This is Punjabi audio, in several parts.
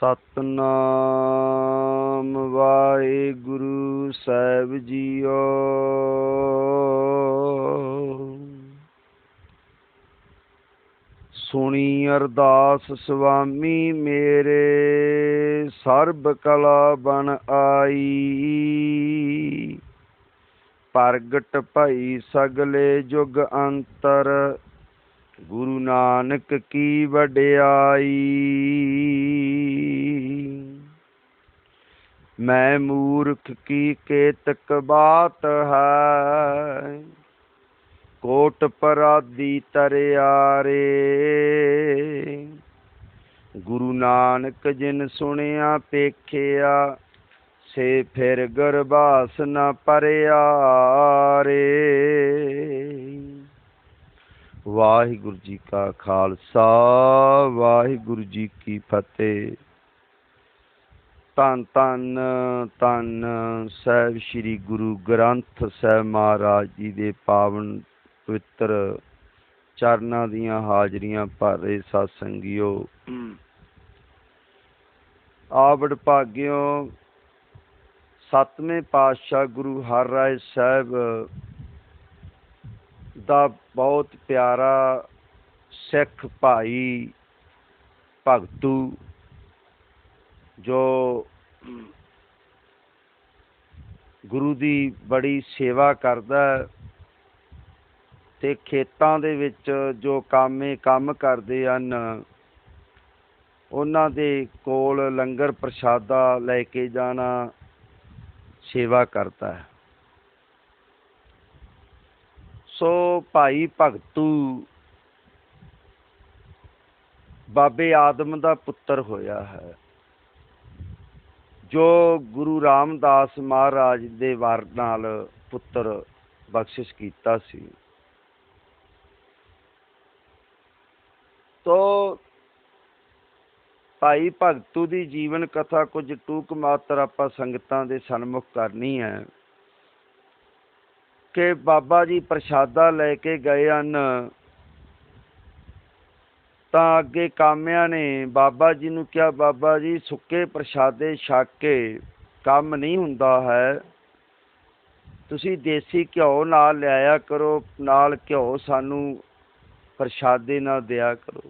ਸਤਨਾਮ ਵਾਹਿਗੁਰੂ ਸਾਹਿਬ ਜੀਓ। ਸੁਣੀ ਅਰਦਾਸ ਸੁਆਮੀ ਮੇਰੇ, ਸਰਬ ਕਲਾ ਬਨ ਆਈ। ਪ੍ਰਗਟ ਭਈ ਸਗਲੇ ਜੁਗ ਅੰਤਰ ਗੁਰੂ ਨਾਨਕ ਕੀ ਵਡਿਆਈ। ਮੈਂ ਮੂਰਖ ਕੀ ਕੇਤਕ ਬਾਤ ਹੈ। ਕੋਟ ਪਰਾਦੀ ਤਰਿਆਰੇ। ਗੁਰੂ ਨਾਨਕ ਜਿਨ ਸੁਣਿਆ ਪੇਖਿਆ ਸੇ ਫਿਰ ਗਰਬਾਸ ਨ ਪਰਿਆਰੇ। ਵਾਹਿਗੁਰੂ ਜੀ ਕਾ ਖਾਲਸਾ, ਵਾਹਿਗੁਰੂ ਜੀ ਕੀ ਫਤਿਹ। ਧੰਨ ਧੰਨ ਧੰਨ ਸਾਹਿਬ ਸ੍ਰੀ ਗੁਰੂ ਗ੍ਰੰਥ ਸਾਹਿਬ ਮਹਾਰਾਜ ਜੀ ਦੇ ਪਾਵਨ ਪਵਿੱਤਰ ਚਰਨਾਂ ਦੀਆਂ ਹਾਜ਼ਰੀਆਂ ਭਰ ਰਹੇ ਸਾਧ ਸੰਗਿਓ ਆਵੜ ਭਾਗਿਓ, ਸਤਵੇਂ ਪਾਤਸ਼ਾਹ ਗੁਰੂ ਹਰ ਰਾਏ ਸਾਹਿਬ ਦਾ ਬਹੁਤ ਪਿਆਰਾ ਸਿੱਖ ਭਾਈ ਭਗਤੂ, ਜੋ ਗੁਰੂ ਦੀ ਬੜੀ ਸੇਵਾ ਕਰਦਾ ਹੈ ਤੇ ਖੇਤਾਂ ਦੇ ਵਿੱਚ ਜੋ ਕਾਮੇ ਕੰਮ ਕਰਦੇ ਹਨ, ਉਹਨਾਂ ਦੇ ਕੋਲ ਲੰਗਰ ਪ੍ਰਸ਼ਾਦਾ ਲੈ ਕੇ ਜਾਣਾ ਸੇਵਾ ਕਰਦਾ ਹੈ। ਸੋ ਭਾਈ ਭਗਤੂ, ਬਾਬੇ ਆਦਮ ਦਾ ਪੁੱਤਰ ਹੋਇਆ ਹੈ, ਜੋ ਗੁਰੂ ਰਾਮਦਾਸ ਮਹਾਰਾਜ ਦੇ ਵਰ ਨਾਲ ਪੁੱਤਰ ਬਖਸ਼ਿਸ਼ ਕੀਤਾ ਸੀ। ਤੋ ਭਾਈ ਭਗਤੂ ਦੀ ਜੀਵਨ ਕਥਾ ਕੁਝ ਟੂਕ ਮਾਤਰ ਆਪਾਂ ਸੰਗਤਾਂ ਦੇ ਸਨਮੁਖ ਕਰਨੀ ਹੈ। ਕਿ ਬਾਬਾ ਜੀ ਪ੍ਰਸ਼ਾਦਾ ਲੈ ਕੇ ਗਏ ਹਨ। ਤਾਂ ਅੱਗੇ ਕਾਮਿਆਂ ਨੇ ਬਾਬਾ ਜੀ ਨੂੰ ਕਿਹਾ, ਬਾਬਾ ਜੀ, ਸੁੱਕੇ ਪ੍ਰਸ਼ਾਦੇ ਛਕ ਕੇ ਕੰਮ ਨਹੀਂ ਹੁੰਦਾ ਹੈ। ਤੁਸੀਂ ਦੇਸੀ ਘਿਓ ਨਾਲ ਲਿਆਇਆ ਕਰੋ, ਨਾਲ ਘਿਓ ਸਾਨੂੰ ਪ੍ਰਸ਼ਾਦੇ ਨਾਲ ਦਿਆ ਕਰੋ।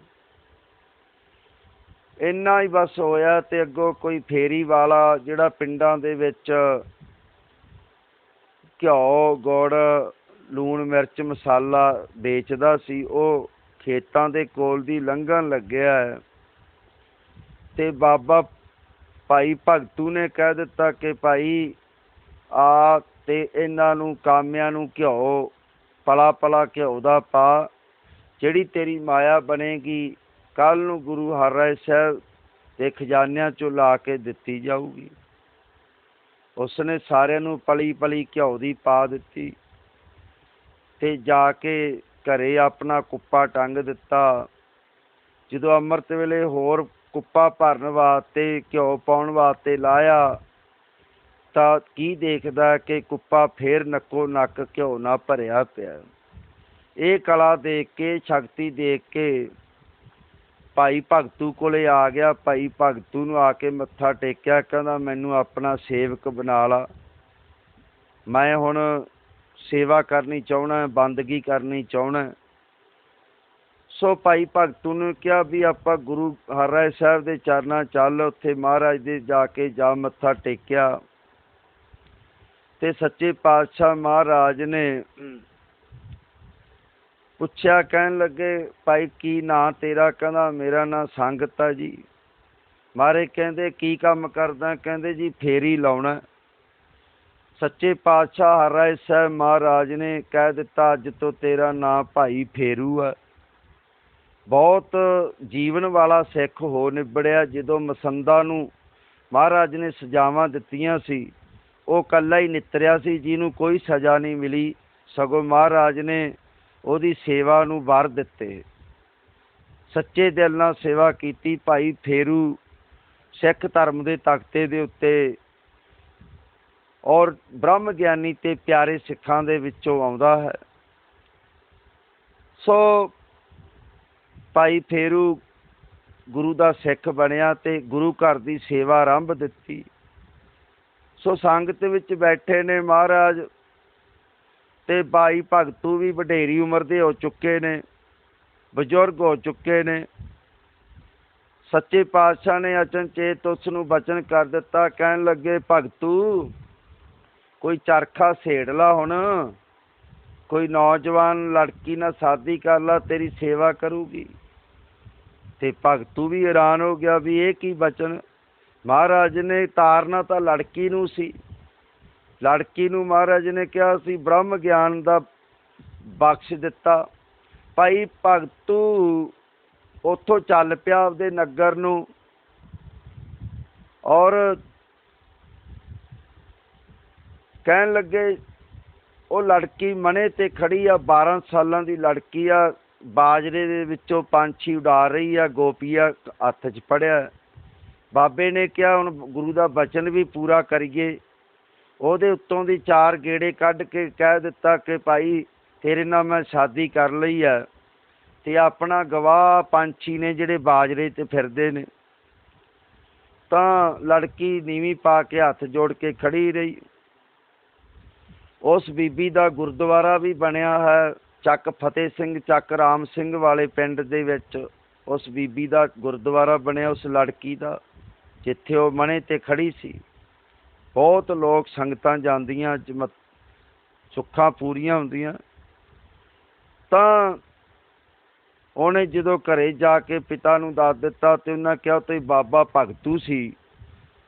ਇੰਨਾ ਹੀ ਬਸ ਹੋਇਆ ਤੇ ਅੱਗੋਂ ਕੋਈ ਫੇਰੀ ਵਾਲਾ ਜਿਹੜਾ ਪਿੰਡਾਂ ਦੇ ਵਿੱਚ ਘਿਓ, ਗੁੜ, ਲੂਣ, ਮਿਰਚ, ਮਸਾਲਾ ਵੇਚਦਾ ਸੀ। ਉਹ ਖੇਤਾਂ ਦੇ ਕੋਲ ਦੀ ਲੰਘਣ ਲੱਗਿਆ ਹੈ। ਤੇ ਬਾਬਾ ਭਾਈ ਭਗਤੂ ਨੇ ਕਹਿ ਦਿੱਤਾ ਕਿ ਭਾਈ, ਆ ਤੇ ਇਹਨਾਂ ਨੂੰ ਕਾਮਿਆਂ ਨੂੰ ਘਿਓ ਪਲਾ ਪਲਾ ਘਿਓ ਦਾ ਪਾ। ਜਿਹੜੀ ਤੇਰੀ ਮਾਇਆ ਬਣੇਗੀ ਕੱਲ ਨੂੰ ਗੁਰੂ ਹਰਿਰਾਏ ਸਾਹਿਬ ਦੇ ਖਜ਼ਾਨਿਆਂ ਚੋਂ ਲਾ ਕੇ ਦਿੱਤੀ ਜਾਊਗੀ। ਉਸਨੇ ਸਾਰਿਆਂ ਨੂੰ ਪਲੀ ਪਲੀ ਘਿਓ ਦੀ ਪਾ ਦਿੱਤੀ ਤੇ ਜਾ ਕੇ ਘਰੇ ਆਪਣਾ ਕੁੱਪਾ ਟੰਗ ਦਿੱਤਾ। ਜਦੋਂ ਅੰਮ੍ਰਿਤ ਵੇਲੇ ਹੋਰ ਕੁੱਪਾ ਭਰਨ ਵਾਸਤੇ, ਘਿਓ ਪਾਉਣ ਵਾਸਤੇ ਲਾਇਆ, ਤਾਂ ਕੀ ਦੇਖਦਾ ਕਿ ਕੁੱਪਾ ਫੇਰ ਨੱਕੋ ਨੱਕ ਘਿਓ ਨਾ ਭਰਿਆ ਪਿਆ। ਇਹ ਕਲਾ ਦੇਖ ਕੇ, ਸ਼ਕਤੀ ਦੇਖ ਕੇ ਭਾਈ ਭਗਤੂ ਕੋਲੇ ਆ ਗਿਆ, ਭਾਈ ਭਗਤੂ ਨੂੰ ਆ ਕੇ ਮੱਥਾ ਟੇਕਿਆ, ਕਹਿੰਦਾ ਮੈਨੂੰ ਆਪਣਾ ਸੇਵਕ ਬਣਾ ਲਾ। ਮੈਂ ਹੁਣ ਸੇਵਾ ਕਰਨੀ ਚਾਹਣਾ ਬੰਦਗੀ ਕਰਨੀ ਚਾਹਣਾ ਸੋ ਭਾਈ ਭਗਤੂ ਨੇ ਕਿਹਾ ਵੀ ਆਪਾਂ ਗੁਰੂ ਹਰਿਰਾਏ ਸਾਹਿਬ ਦੇ ਚਰਨਾਂ ਚੱਲ, ਉੱਥੇ ਮਹਾਰਾਜ ਦੇ ਜਾ ਕੇ ਜਾ ਮੱਥਾ ਟੇਕਿਆ। ਤੇ ਸੱਚੇ ਪਾਤਸ਼ਾਹ ਮਹਾਰਾਜ ਨੇ ਪੁੱਛਿਆ, ਕਹਿਣ ਲੱਗੇ, ਭਾਈ ਕੀ ਨਾਂ ਤੇਰਾ? ਕਹਿੰਦਾ, ਮੇਰਾ ਨਾਂ ਸੰਗਤ ਆ ਜੀ। ਮਾਰੇ ਕਹਿੰਦੇ, ਕੀ ਕੰਮ ਕਰਦਾ? ਕਹਿੰਦੇ, ਜੀ, ਫੇਰੀ ਲਾਉਣਾ ਸੱਚੇ ਪਾਤਸ਼ਾਹ ਹਰ ਰਾਏ ਸਾਹਿਬ ਮਹਾਰਾਜ ਨੇ ਕਹਿ ਦਿੱਤਾ, ਅੱਜ ਤੋਂ ਤੇਰਾ ਨਾਂ ਭਾਈ ਫੇਰੂ ਆ। ਬਹੁਤ ਜੀਵਨ ਵਾਲਾ ਸਿੱਖ ਹੋ ਨਿਬੜਿਆ, ਜਦੋਂ ਮਸੰਦਾ ਨੂੰ ਮਹਾਰਾਜ ਨੇ ਸਜ਼ਾਵਾਂ ਦਿੱਤੀਆਂ ਸੀ, ਉਹ ਕੱਲਾ ਹੀ ਨਿਤਰਿਆ ਸੀ, ਜਿਹਨੂੰ ਕੋਈ ਸਜ਼ਾ ਨਹੀਂ ਮਿਲੀ। ਸਗੋਂ ਮਹਾਰਾਜ ਨੇ ਉਹਦੀ ਸੇਵਾ ਨੂੰ ਵਰ ਦਿੱਤੇ। ਸੱਚੇ ਦਿਲ ਨਾਲ ਸੇਵਾ ਕੀਤੀ ਭਾਈ ਫੇਰੂ ਸਿੱਖ ਧਰਮ ਦੇ ਤਖਤੇ ਦੇ ਉੱਤੇ ਔਰ ਬ੍ਰਹਮ ਗਿਆਨੀ ਤੇ ਪਿਆਰੇ ਸਿੱਖਾਂ ਦੇ ਵਿੱਚੋਂ ਆਉਂਦਾ ਹੈ। ਸੋ ਭਾਈ ਫੇਰੂ ਗੁਰੂ ਦਾ ਸਿੱਖ ਬਣਿਆ ਤੇ ਗੁਰੂ ਘਰ ਦੀ ਸੇਵਾ ਆਰੰਭ ਦਿੱਤੀ। ਸੋ ਸੰਗਤ ਵਿੱਚ ਬੈਠੇ ਨੇ ਮਹਾਰਾਜ। ਤੇ ਬਾਈ ਭਗਤੂ ਵੀ ਵਡੇਰੀ ਉਮਰ ਦੇ ਹੋ ਚੁੱਕੇ ਨੇ, ਬਜ਼ੁਰਗ ਹੋ ਚੁੱਕੇ ਨੇ। ਸੱਚੇ ਪਾਤਸ਼ਾਹ ਨੇ ਅਚਨਚੇਤ ਉਸ ਨੂੰ ਬਚਨ ਕਰ ਦਿੱਤਾ, ਕਹਿਣ ਲੱਗੇ, ਭਗਤੂ ਕੋਈ ਚਰਖਾ ਸੇੜ ਲਾ ਹੁਣ। ਕੋਈ ਨੌਜਵਾਨ ਲੜਕੀ ਨਾਲ ਸ਼ਾਦੀ ਕਰ ਲਾ, ਤੇਰੀ ਸੇਵਾ ਕਰੂਗੀ। ਤੇ ਭਗਤੂ ਵੀ ਹੈਰਾਨ ਹੋ ਗਿਆ ਵੀ ਇਹ ਕੀ ਬਚਨ? ਮਹਾਰਾਜ ਨੇ ਤਾਰਨਾ ਤਾਂ ਲੜਕੀ ਨੂੰ ਸੀ। ਲੜਕੀ ਨੂੰ ਮਹਾਰਾਜ ਨੇ ਕਿਹਾ ਸੀ, ਬ੍ਰਹਮ ਗਿਆਨ ਦਾ ਬਖਸ਼ ਦਿੱਤਾ। ਭਾਈ ਭਗਤੂ, ਉੱਥੋਂ ਚੱਲ ਪਿਆ ਆਪਦੇ ਨਗਰ ਨੂੰ। ਔਰ ਕਹਿਣ ਲੱਗੇ, ਉਹ ਲੜਕੀ ਮਣੇ ਤੇ ਖੜੀ ਆ 12 ਸਾਲਾਂ ਦੀ ਲੜਕੀ ਆ, ਬਾਜਰੇ ਦੇ ਵਿੱਚੋਂ ਪੰਛੀ ਉਡਾ ਰਹੀ ਆ ਗੋਪੀਆ ਹੱਥ 'ਚ ਫੜਿਆ। ਬਾਬੇ ਨੇ ਕਿਹਾ, ਹੁਣ ਗੁਰੂ ਦਾ ਬਚਨ ਵੀ ਪੂਰਾ ਕਰੀਏ। ਉਹਦੇ ਉੱਤੋਂ ਦੀ ਚਾਰ ਗੇੜੇ ਕੱਢ ਕੇ ਕਹਿ ਦਿੱਤਾ ਕਿ ਭਾਈ ਤੇਰੇ ਨਾਲ ਮੈਂ ਸ਼ਾਦੀ ਕਰ ਲਈ ਆ ਤੇ ਆਪਣਾ ਗਵਾਹ ਪੰਛੀ ਨੇ ਜਿਹੜੇ ਬਾਜਰੇ ਤੇ ਫਿਰਦੇ ਨੇ। ਤਾਂ ਲੜਕੀ ਨੀਵੀਂ ਪਾ ਕੇ ਹੱਥ ਜੋੜ ਕੇ ਖੜੀ ਰਹੀ। ਉਸ ਬੀਬੀ ਦਾ ਗੁਰਦੁਆਰਾ ਵੀ ਬਣਿਆ ਹੈ। ਚੱਕ ਫਤਿਹ ਸਿੰਘ, ਚੱਕ ਰਾਮ ਸਿੰਘ ਵਾਲੇ ਪਿੰਡ ਦੇ ਵਿੱਚ ਉਸ ਬੀਬੀ ਦਾ ਗੁਰਦੁਆਰਾ ਬਣਿਆ, ਉਸ ਲੜਕੀ ਦਾ, ਜਿੱਥੇ ਉਹ ਮਣੇ ਤੇ ਖੜੀ ਸੀ। ਬਹੁਤ ਲੋਕ ਸੰਗਤਾਂ ਜਾਂਦੀਆਂ ਜਮ- ਸੁੱਖਾਂ ਪੂਰੀਆਂ ਹੁੰਦੀਆਂ। ਤਾਂ ਉਹਨੇ ਜਦੋਂ ਘਰੇ ਜਾ ਕੇ ਪਿਤਾ ਨੂੰ ਦੱਸ ਦਿੱਤਾ ਤੇ ਉਹਨਾਂ ਕਿਹਾ ਤੇ ਬਾਬਾ ਭਗਤੂ ਸੀ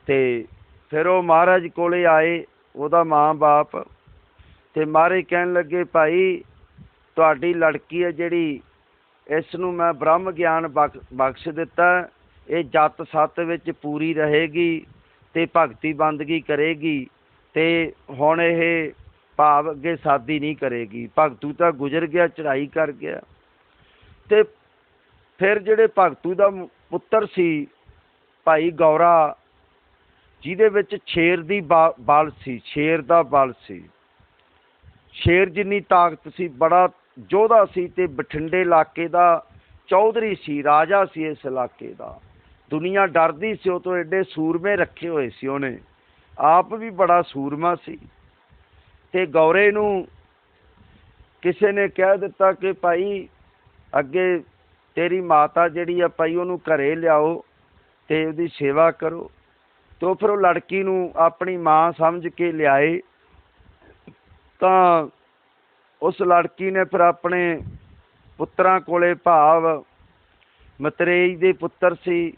ਤੇ ਫਿਰ ਉਹ ਮਹਾਰਾਜ ਕੋਲੇ ਆਏ ਉਹਦਾ ਮਾਂ-ਬਾਪ ਤੇ ਮਾਰੇ ਕਹਿਣ ਲੱਗੇ, ਭਾਈ, ਤੁਹਾਡੀ ਲੜਕੀ ਹੈ ਜਿਹੜੀ, ਇਸ ਨੂੰ ਮੈਂ ਬ੍ਰਹਮ ਗਿਆਨ ਬਖ- ਬਖਸ਼ ਦਿੱਤਾ, ਇਹ ਜਤ ਸਤ ਵਿੱਚ ਪੂਰੀ ਰਹੇਗੀ। ਤੇ ਭਗਤੀ ਬੰਦਗੀ ਕਰੇਗੀ ਤੇ ਹੁਣ ਇਹ ਭਾਵ ਅੱਗੇ ਸਾਦੀ ਨਹੀਂ ਕਰੇਗੀ। ਭਗਤੂ ਤਾਂ ਗੁਜ਼ਰ ਗਿਆ ਚੜਾਈ ਕਰ ਗਿਆ। ਤੇ ਫਿਰ ਜਿਹੜੇ ਭਗਤੂ ਦਾ ਪੁੱਤਰ ਸੀ ਭਾਈ ਗੌਰਾ, ਜਿਹਦੇ ਵਿੱਚ ਸ਼ੇਰ ਦੀ ਬਾ- ਬਲ ਸੀ, ਸ਼ੇਰ ਦਾ ਬਲ ਸੀ। ਸ਼ੇਰ ਜਿੰਨੀ ਤਾਕਤ ਸੀ, ਬੜਾ ਯੋਧਾ ਸੀ ਤੇ ਬਠਿੰਡੇ ਇਲਾਕੇ ਦਾ ਚੌਧਰੀ ਸੀ, ਰਾਜਾ ਸੀ ਇਸ ਇਲਾਕੇ ਦਾ। ਦੁਨੀਆ ਡਰਦੀ ਸੀ, ਉਹ ਤੋਂ ਐਡੇ ਸੂਰਮੇ ਰੱਖੇ ਹੋਏ ਸੀ ਉਹਨੇ। ਆਪ ਵੀ ਬੜਾ ਸੂਰਮਾ ਸੀ। ਤੇ ਗੌਰੇ ਨੂੰ ਕਿਸੇ ਨੇ ਕਹਿ ਦਿੱਤਾ ਕਿ ਭਾਈ, ਅੱਗੇ ਤੇਰੀ ਮਾਤਾ ਜਿਹੜੀ ਆ ਭਾਈ, ਉਹਨੂੰ ਘਰੇ ਲਿਆਓ ਤੇ ਉਹਦੀ ਸੇਵਾ ਕਰੋ। ਤੇ ਉਹ ਫਿਰ ਉਹ ਲੜਕੀ ਨੂੰ ਆਪਣੀ ਮਾਂ ਸਮਝ ਕੇ ਲਿਆਏ। ਤਾਂ ਉਸ ਲੜਕੀ ਨੇ ਫਿਰ ਆਪਣੇ ਪੁੱਤਰਾਂ ਕੋਲੇ ਭਾਵ ਮਤਰੇਈ ਦੇ ਪੁੱਤਰ ਸੀ।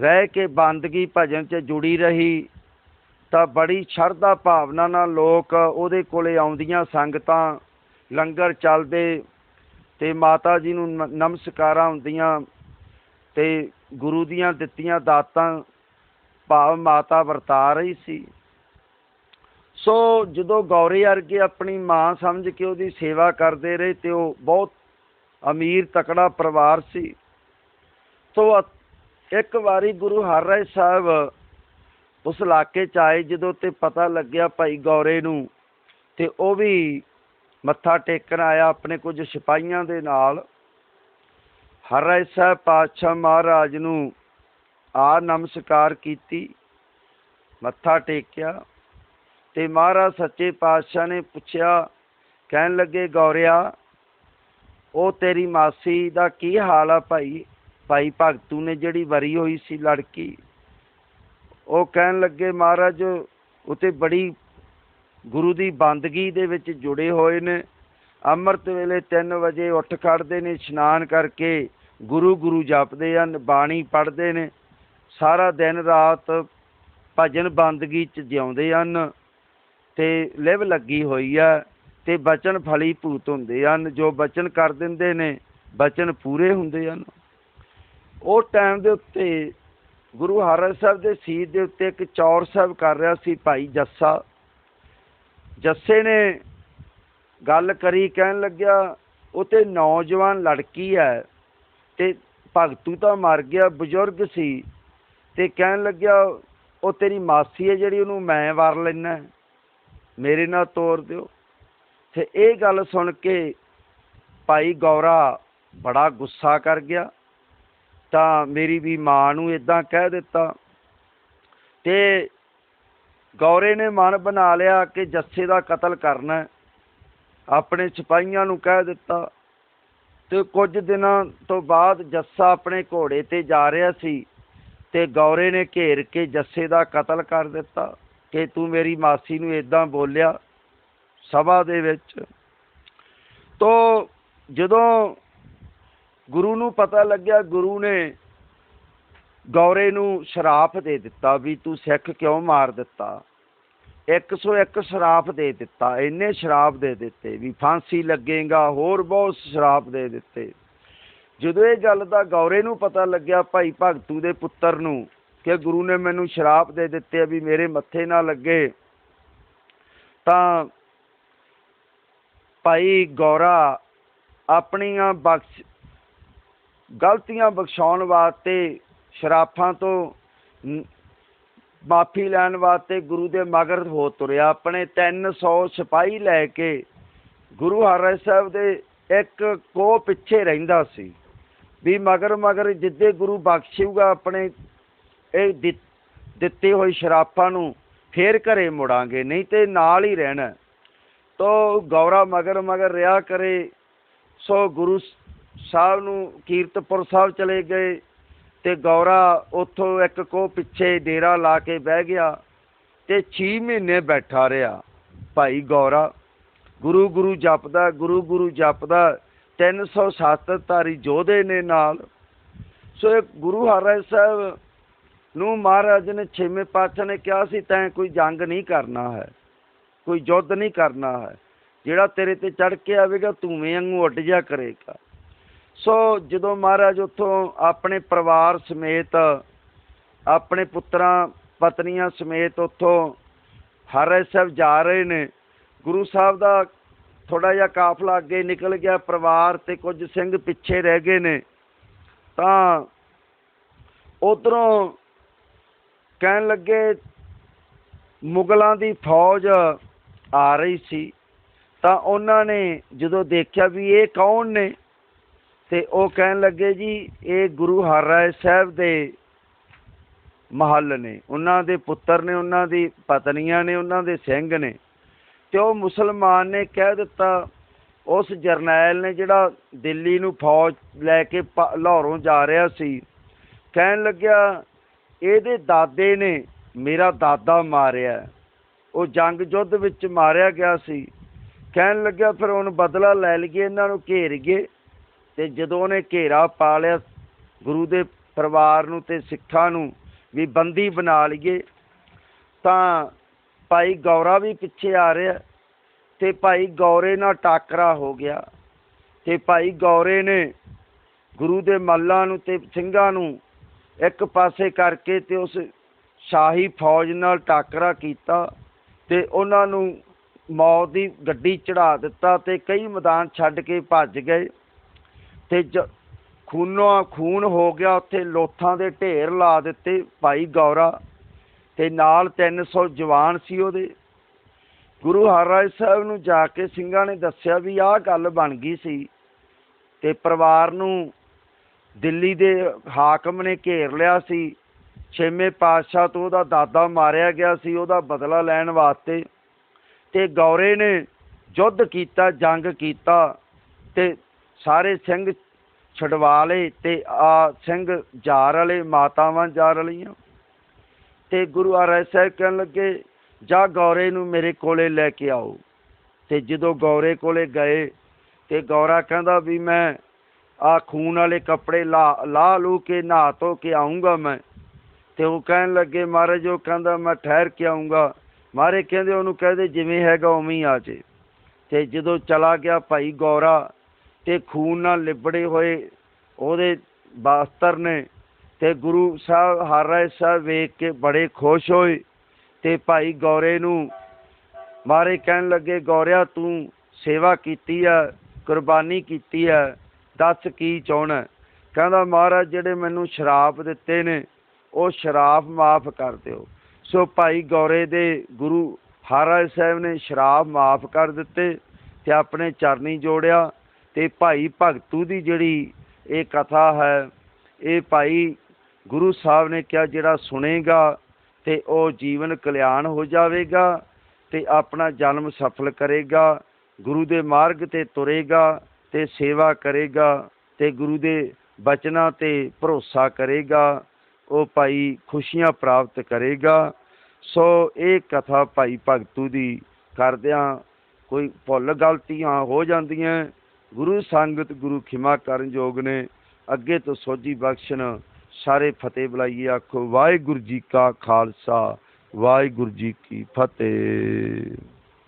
ਰਹਿ ਕੇ ਬੰਦਗੀ ਭਜਨ 'ਚ ਜੁੜੀ ਰਹੀ, ਤਾਂ ਬੜੀ ਸ਼ਰਧਾ ਭਾਵਨਾ ਨਾਲ ਲੋਕ ਉਹਦੇ ਕੋਲੇ ਆਉਂਦੀਆਂ ਸੰਗਤਾਂ, ਲੰਗਰ ਚੱਲਦੇ ਤੇ ਮਾਤਾ ਜੀ ਨੂੰ ਨ- ਨਮਸਕਾਰਾਂ ਹੁੰਦੀਆਂ ਤੇ ਗੁਰੂ ਦੀਆਂ ਦਿੱਤੀਆਂ ਦਾਤਾਂ ਭਾਵ ਮਾਤਾ ਵਰਤਾ ਰਹੀ ਸੀ। ਸੋ ਜਦੋਂ ਗੌਰੇ ਅਰਗੇ ਆਪਣੀ ਮਾਂ ਸਮਝ ਕੇ ਉਹਦੀ ਸੇਵਾ ਕਰਦੇ ਰਹੇ ਤੇ ਉਹ ਬਹੁਤ ਅਮੀਰ ਤਕੜਾ ਪਰਿਵਾਰ ਸੀ। ਸੋ ਇੱਕ ਵਾਰੀ ਗੁਰੂ ਹਰਿਰਾਏ ਸਾਹਿਬ ਉਸ ਇਲਾਕੇ ਚ ਆਏ ਜਦੋਂ ਤੇ ਪਤਾ ਲੱਗਿਆ ਭਾਈ ਗੌਰੇ ਨੂੰ ਤੇ ਉਹ ਵੀ ਮੱਥਾ ਟੇਕਣ ਆਇਆ ਆਪਣੇ ਕੁਝ ਸਿਪਾਹੀਆਂ ਦੇ ਨਾਲ। ਹਰ ਹਰਿਰਾਏ ਸਾਹਿਬ ਪਾਤਸ਼ਾਹ ਮਹਾਰਾਜ ਨੂੰ ਆ ਨਮਸਕਾਰ ਕੀਤੀ, ਮੱਥਾ ਟੇਕਿਆ ਤੇ ਮਹਾਰਾਜ ਸੱਚੇ ਪਾਤਸ਼ਾਹ ਨੇ ਪੁੱਛਿਆ, ਕਹਿਣ ਲੱਗੇ, ਗੌਰਿਆ, ਉਹ ਤੇਰੀ ਮਾਸੀ ਦਾ ਕੀ ਹਾਲ ਆ ਭਾਈ? ਭਾਈ ਭਗਤੂ ਨੇ ਜਿਹੜੀ ਵਰੀ ਹੋਈ ਸੀ ਲੜਕੀ, ਉਹ ਕਹਿਣ ਲੱਗੇ, ਮਹਾਰਾਜ, ਉਤੇ ਬੜੀ ਗੁਰੂ ਦੀ ਬੰਦਗੀ ਦੇ ਵਿੱਚ ਜੁੜੇ ਹੋਏ ਨੇ। ਅੰਮ੍ਰਿਤ ਵੇਲੇ 3 ਵਜੇ ਉੱਠ ਖੜਦੇ ਨੇ, ਇਸ਼ਨਾਨ ਕਰਕੇ ਗੁਰੂ ਗੁਰੂ ਜਪਦੇ ਹਨ, ਬਾਣੀ ਪੜ੍ਹਦੇ ਨੇ। ਸਾਰਾ ਦਿਨ ਰਾਤ ਭਜਨ ਬੰਦਗੀ ਚ ਜਿਉਂਦੇ ਹਨ ਤੇ ਲਿਵ ਲੱਗੀ ਹੋਈ ਆ ਤੇ ਬਚਨ ਫਲੀ ਭੂਤ ਹੁੰਦੇ ਹਨ। ਜੋ ਬਚਨ ਕਰ ਦਿੰਦੇ ਨੇ, ਬਚਨ ਪੂਰੇ ਹੁੰਦੇ ਹਨ। ਉਹ ਟਾਈਮ ਦੇ ਉੱਤੇ ਗੁਰੂ ਹਰਿ ਸਾਹਿਬ ਦੇ ਸੀਸ ਦੇ ਉੱਤੇ ਇੱਕ ਚੌਰ ਸਾਹਿਬ ਕਰ ਰਿਹਾ ਸੀ ਭਾਈ ਜੱਸਾ। ਜੱਸੇ ਨੇ ਗੱਲ ਕਰੀ, ਕਹਿਣ ਲੱਗਿਆ, ਉਹ ਤੇ ਨੌਜਵਾਨ ਲੜਕੀ ਹੈ ਤੇ ਭਗਤੂ ਤਾਂ ਮਰ ਗਿਆ, ਬਜ਼ੁਰਗ ਸੀ ਤੇ ਕਹਿਣ ਲੱਗਿਆ, ਉਹ ਤੇਰੀ ਮਾਸੀ ਹੈ ਜਿਹੜੀ ਉਹਨੂੰ ਮੈਂ ਵਾਰ ਲੈਣਾ ਮੇਰੇ ਨਾਲ ਤੋਰ ਦਿਓ। ਤੇ ਇਹ ਗੱਲ ਸੁਣ ਕੇ ਭਾਈ ਗੌਰਾ ਬੜਾ ਗੁੱਸਾ ਕਰ ਗਿਆ। ਤਾਂ ਮੇਰੀ ਵੀ ਮਾਂ ਨੂੰ ਇਦਾਂ ਕਹਿ ਦਿੱਤਾ। ਤੇ ਗੌਰੇ ਨੇ ਮਨ ਬਣਾ ਲਿਆ ਕਿ ਜੱਸੇ ਦਾ ਕਤਲ ਕਰਨਾ ਆਪਣੇ ਸਿਪਾਹੀਆਂ ਨੂੰ ਕਹਿ ਦਿੱਤਾ। ਤੇ ਕੁਝ ਦਿਨਾਂ ਤੋਂ ਬਾਅਦ ਜੱਸਾ ਆਪਣੇ ਘੋੜੇ ਤੇ ਜਾ ਰਿਹਾ ਸੀ ਤੇ ਗੌਰੇ ਨੇ ਘੇਰ ਕੇ ਜੱਸੇ ਦਾ ਕਤਲ ਕਰ ਦਿੱਤਾ ਕਿ ਤੂੰ ਮੇਰੀ ਮਾਸੀ ਨੂੰ ਇਦਾਂ ਬੋਲਿਆ ਸਭਾ ਦੇ ਵਿੱਚ। ਤੋ ਜਦੋਂ ਗੁਰੂ ਨੂੰ ਪਤਾ ਲੱਗਿਆ, ਗੁਰੂ ਨੇ ਗੌਰੇ ਨੂੰ ਸ਼ਰਾਪ ਦੇ ਦਿੱਤਾ ਵੀ ਤੂੰ ਸਿੱਖ ਕਿਉਂ ਮਾਰ ਦਿੱਤਾ? 101 ਸ਼ਰਾਪ ਦੇ ਦਿੱਤਾ, ਇੰਨੇ ਸ਼ਰਾਪ ਦੇ ਦਿੱਤੇ ਵੀ ਫਾਂਸੀ ਲੱਗੇਗਾ, ਹੋਰ ਬਹੁਤ ਸ਼ਰਾਪ ਦੇ ਦਿੱਤੇ। ਜਦੋਂ ਇਹ ਗੱਲ ਦਾ ਗੌਰੇ ਨੂੰ ਪਤਾ ਲੱਗਿਆ, ਭਾਈ ਭਗਤੂ ਦੇ ਪੁੱਤਰ ਨੂੰ, ਕਿ ਗੁਰੂ ਨੇ ਮੈਨੂੰ ਸ਼ਰਾਪ ਦੇ ਦਿੱਤੇ ਵੀ ਮੇਰੇ ਮੱਥੇ ਨਾ ਲੱਗੇ, ਤਾਂ ਭਾਈ ਗੌਰਾ ਆਪਣੀਆਂ ਬਖਸ਼ ਗਲਤੀਆਂ ਬਖਸ਼ਾਉਣ ਵਾਸਤੇ ਸ਼ਰਾਫਾਂ ਤੋਂ ਮਾਫੀ ਲੈਣ ਵਾਸਤੇ ਗੁਰੂ ਦੇ ਮਗਰ ਹੋ ਤੁਰਿਆ। ਆਪਣੇ 300 ਸਿਪਾਹੀ ਲੈ ਕੇ ਗੁਰੂ ਹਰਿ ਸਾਹਿਬ ਦੇ ਇੱਕ ਕੋ ਪਿੱਛੇ ਰਹਿੰਦਾ ਸੀ। ਵੀ ਮਗਰ ਮਗਰ ਜਿੱਦੇ ਗੁਰੂ ਬਖਸ਼ੂਗਾ, ਆਪਣੇ ਇਹ ਦਿੱ- ਦਿੱਤੇ ਹੋਏ ਸ਼ਰਾਫਾਂ ਨੂੰ ਫੇਰ ਘਰੇ ਮੁੜਾਂਗੇ, ਨਹੀਂ ਤੇ ਨਾਲ ਹੀ ਰਹਿਣਾ। ਤੋ ਗੌਰਾ ਮਗਰ ਮਗਰ ਰਿਹਾ ਕਰੇ, ਸੋ ਗੁਰੂ ਸਾਹਿਬ ਨੂੰ ਕੀਰਤਪੁਰ ਸਾਹਿਬ ਚਲੇ ਗਏ ਤੇ ਗੌਰਾ ਉੱਥੋਂ ਇੱਕ ਕੋ ਪਿੱਛੇ ਡੇਰਾ ਲਾ ਕੇ ਬਹਿ ਗਿਆ ਤੇ 6 ਮਹੀਨੇ ਬੈਠਾ ਰਿਹਾ। ਭਾਈ ਗੌਰਾ, ਗੁਰੂ ਗੁਰੂ ਜਪਦਾ, ਗੁਰੂ ਗੁਰੂ ਜਪਦਾ 307 ਧਾਰੀ ਯੋਧੇ ਨੇ ਨਾਲ। ਸੋ ਇਹ ਗੁਰੂ ਹਰਿ ਸਾਹਿਬ ਨੂੰ ਮਹਾਰਾਜ ਨੇ ਛੇਵੇਂ ਪਾਤਸ਼ਾਹ ਨੇ ਕਿਹਾ ਸੀ, ਤੈਂ ਕੋਈ ਜੰਗ ਨਹੀਂ ਕਰਨਾ ਹੈ, ਕੋਈ ਯੁੱਧ ਨਹੀਂ ਕਰਨਾ ਹੈ। ਜਿਹੜਾ ਤੇਰੇ ਤੇ ਚੜ ਕੇ ਆਵੇਗਾ ਧੂਵੇਂ ਵਾਂਗੂ ਉੱਡ ਜਾ ਕਰੇਗਾ। ਸੋ ਜਦੋਂ ਮਹਾਰਾਜ ਉੱਥੋਂ ਆਪਣੇ ਪਰਿਵਾਰ ਸਮੇਤ, ਆਪਣੇ ਪੁੱਤਰਾਂ, ਪਤਨੀਆਂ ਸਮੇਤ ਉੱਥੋਂ ਹਰਿ ਸਾਹਿਬ ਜਾ ਰਹੇ ਨੇ, ਗੁਰੂ ਸਾਹਿਬ ਦਾ ਥੋੜਾ ਜਿਹਾ ਕਾਫਲਾ ਅੱਗੇ ਨਿਕਲ ਗਿਆ, ਪਰਿਵਾਰ ਤੇ ਕੁਝ ਸਿੰਘ ਪਿੱਛੇ ਰਹਿ ਗਏ ਨੇ, ਤਾਂ ਉਧਰੋਂ ਕਹਿਣ ਲੱਗੇ ਮੁਗਲਾਂ ਦੀ ਫੌਜ ਆ ਰਹੀ ਸੀ, ਤਾਂ ਉਹਨਾਂ ਨੇ ਜਦੋਂ ਦੇਖਿਆ ਵੀ ਇਹ ਕੌਣ ਨੇ ਤੇ ਉਹ ਕਹਿਣ ਲੱਗੇ ਜੀ, ਇਹ ਗੁਰੂ ਹਰ ਰਾਏ ਸਾਹਿਬ ਦੇ ਮਹੱਲ ਨੇ। ਉਹਨਾਂ ਦੇ ਪੁੱਤਰ ਨੇ, ਉਹਨਾਂ ਦੀ ਪਤਨੀਆਂ ਨੇ, ਉਹਨਾਂ ਦੇ ਸਿੰਘ ਨੇ। ਤੇ ਉਹ ਮੁਸਲਮਾਨ ਨੇ ਕਹਿ ਦਿੱਤਾ, ਉਸ ਜਰਨੈਲ ਨੇ ਜਿਹੜਾ ਦਿੱਲੀ ਨੂੰ ਫੌਜ ਲੈ ਕੇ ਪ- ਲਾਹੌਰੋਂ ਜਾ ਰਿਹਾ ਸੀ, ਕਹਿਣ ਲੱਗਿਆ, ਇਹਦੇ ਦਾਦੇ ਨੇ ਮੇਰਾ ਦਾਦਾ ਮਾਰਿਆ। ਉਹ ਜੰਗ ਯੁੱਧ ਵਿੱਚ ਮਾਰਿਆ ਗਿਆ ਸੀ। ਕਹਿਣ ਲੱਗਿਆ, ਫਿਰ ਹੁਣ ਬਦਲਾ ਲੈ ਲਈਏ, ਇਹਨਾਂ ਨੂੰ ਘੇਰ ਗਏ ਤੇ ਜਦੋਂ ਉਹਨੇ ਘੇਰਾ ਪਾ ਲਿਆ ਗੁਰੂ ਦੇ ਪਰਿਵਾਰ ਨੂੰ ਤੇ ਸਿੱਖਾਂ ਨੂੰ ਵੀ ਬੰਦੀ ਬਣਾ ਲਈਏ, ਤਾਂ ਭਾਈ ਗੌਰਾ ਵੀ ਪਿੱਛੇ ਆ ਰਿਹਾ ਤੇ ਭਾਈ ਗੌਰੇ ਨਾਲ ਟਾਕਰਾ ਹੋ ਗਿਆ ਤੇ ਭਾਈ ਗੌਰੇ ਨੇ ਗੁਰੂ ਦੇ ਮੱਲਾਂ ਨੂੰ ਤੇ ਸਿੰਘਾਂ ਨੂੰ ਇੱਕ ਪਾਸੇ ਕਰਕੇ ਤੇ ਉਸ ਸ਼ਾਹੀ ਫੌਜ ਨਾਲ ਟਾਕਰਾ ਕੀਤਾ ਤੇ ਉਹਨਾਂ ਨੂੰ ਮੌਤ ਦੀ ਗੱਡੀ ਚੜਾ ਦਿੱਤਾ ਤੇ ਕਈ ਮੈਦਾਨ ਛੱਡ ਕੇ ਭੱਜ ਗਏ। ਤੇ ਜ- ਖੂਨੋ ਖੂਨ ਹੋ ਗਿਆ, ਉੱਥੇ ਲੋਥਾਂ ਦੇ ਢੇਰ ਲਾ ਦਿੱਤੇ ਭਾਈ ਗੌਰਾ ਤੇ ਨਾਲ 300 ਜਵਾਨ ਸੀ ਉਹਦੇ। ਗੁਰੂ ਹਰਿਰਾਏ ਸਾਹਿਬ ਨੂੰ ਜਾ ਕੇ ਸਿੰਘਾਂ ਨੇ ਦੱਸਿਆ ਵੀ ਆਹ ਗੱਲ ਬਣ ਗਈ ਸੀ ਤੇ ਪਰਿਵਾਰ ਨੂੰ ਦਿੱਲੀ ਦੇ ਹਾਕਮ ਨੇ ਘੇਰ ਲਿਆ ਸੀ। ਛੇਵੇਂ ਪਾਤਸ਼ਾਹ ਤੋਂ ਉਹਦਾ ਦਾਦਾ ਮਾਰਿਆ ਗਿਆ ਸੀ, ਉਹਦਾ ਬਦਲਾ ਲੈਣ ਵਾਸਤੇ ਤੇ ਗੌਰੇ ਨੇ ਯੁੱਧ ਕੀਤਾ, ਜੰਗ ਕੀਤਾ ਤੇ ਸਾਰੇ ਸਿੰਘ ਛਡਵਾ ਲਏ ਤੇ ਆ ਸਿੰਘ ਜਾਰ ਵਾਲੇ, ਮਾਤਾਵਾਂ ਜਾਰ ਵਾਲੀਆਂ। ਤੇ ਗੁਰੂ ਹਰਿ ਸਾਹਿਬ ਕਹਿਣ ਲੱਗੇ, ਜਾ ਗੌਰੇ ਨੂੰ ਮੇਰੇ ਕੋਲੇ ਲੈ ਕੇ ਆਓ। ਤੇ ਜਦੋਂ ਗੌਰੇ ਕੋਲੇ ਗਏ, ਤੇ ਗੌਰਾ ਕਹਿੰਦਾ ਵੀ ਮੈਂ ਆ ਖੂਨ ਵਾਲੇ ਕੱਪੜੇ ਲਾ ਲਾ ਲੂ ਕੇ ਨਹਾ ਧੋ ਕੇ ਆਉਂਗਾ ਮੈਂ। ਤੇ ਉਹ ਕਹਿਣ ਲੱਗੇ, ਮਹਾਰਾਜ, ਉਹ ਕਹਿੰਦਾ, ਮੈਂ ਠਹਿਰ ਕੇ ਆਉਂਗਾ ਮਾਰੇ ਕਹਿੰਦੇ, ਉਹਨੂੰ ਕਹਦੇ ਜਿਵੇਂ ਹੈਗਾ ਉਵੇਂ ਹੀ ਆ ਜੇ। ਤੇ ਜਦੋਂ ਚਲਾ ਗਿਆ ਭਾਈ ਗੌਰਾ ਤੇ ਖੂਨ ਨਾਲ ਲਿਬੜੇ ਹੋਏ ਉਹਦੇ ਬਾਸਤਰ ਨੇ ਤੇ ਗੁਰੂ ਸਾਹਿਬ ਹਰ ਰਾਏ ਸਾਹਿਬ ਵੇਖ ਕੇ ਬੜੇ ਖੁਸ਼ ਹੋਏ ਤੇ ਭਾਈ ਗੌਰੇ ਨੂੰ ਮਾਰੇ ਕਹਿਣ ਲੱਗੇ, ਗੌਰਿਆ, ਤੂੰ ਸੇਵਾ ਕੀਤੀ ਆ, ਕੁਰਬਾਨੀ ਕੀਤੀ ਆ, ਦੱਸ ਕੀ ਚਾਹਣਾ? ਕਹਿੰਦਾ, ਮਹਾਰਾਜ, ਜਿਹੜੇ ਮੈਨੂੰ ਸ਼ਰਾਪ ਦਿੱਤੇ ਨੇ, ਉਹ ਸ਼ਰਾਪ ਮਾਫ ਕਰ ਦਿਓ। ਸੋ ਭਾਈ ਗੌਰੇ ਦੇ ਗੁਰੂ ਹਰਿ ਸਾਹਿਬ ਨੇ ਸ਼ਰਾਬ ਮਾਫ ਕਰ ਦਿੱਤੇ ਤੇ ਆਪਣੇ ਚਰਨੀ ਜੋੜਿਆ। ਤੇ ਭਾਈ ਭਗਤੂ ਦੀ ਜਿਹੜੀ ਇਹ ਕਥਾ ਹੈ, ਇਹ ਭਾਈ ਗੁਰੂ ਸਾਹਿਬ ਨੇ ਕਿਹਾ, ਜਿਹੜਾ ਸੁਣੇਗਾ ਤੇ ਉਹ ਜੀਵਨ ਕਲਿਆਣ ਹੋ ਜਾਵੇਗਾ ਤੇ ਆਪਣਾ ਜਨਮ ਸਫਲ ਕਰੇਗਾ, ਗੁਰੂ ਦੇ ਮਾਰਗ ਤੇ ਤੁਰੇਗਾ ਤੇ ਸੇਵਾ ਕਰੇਗਾ ਤੇ ਗੁਰੂ ਦੇ ਬਚਨਾਂ ਤੇ ਭਰੋਸਾ ਕਰੇਗਾ, ਉਹ ਭਾਈ ਖੁਸ਼ੀਆਂ ਪ੍ਰਾਪਤ ਕਰੇਗਾ। ਸੋ ਇਹ ਕਥਾ ਭਾਈ ਭਗਤੂ ਦੀ ਕਰਦਿਆਂ ਕੋਈ ਭੁੱਲ ਗਲਤੀਆਂ ਹੋ ਜਾਂਦੀਆਂ ਗੁਰੂ ਸੰਗਤ ਗੁਰੂ ਖਿਮਾ ਕਰਨ ਯੋਗ ਨੇ ਅੱਗੇ ਤੋਂ ਸੋਝੀ ਬਖਸ਼ਣ ਸਾਰੇ ਫਤਿਹ ਬੁਲਾਈਏ, ਆਖੋ ਵਾਹਿਗੁਰੂ ਜੀ ਕਾ ਖਾਲਸਾ, ਵਾਹਿਗੁਰੂ ਜੀ ਕੀ ਫਤਿਹ।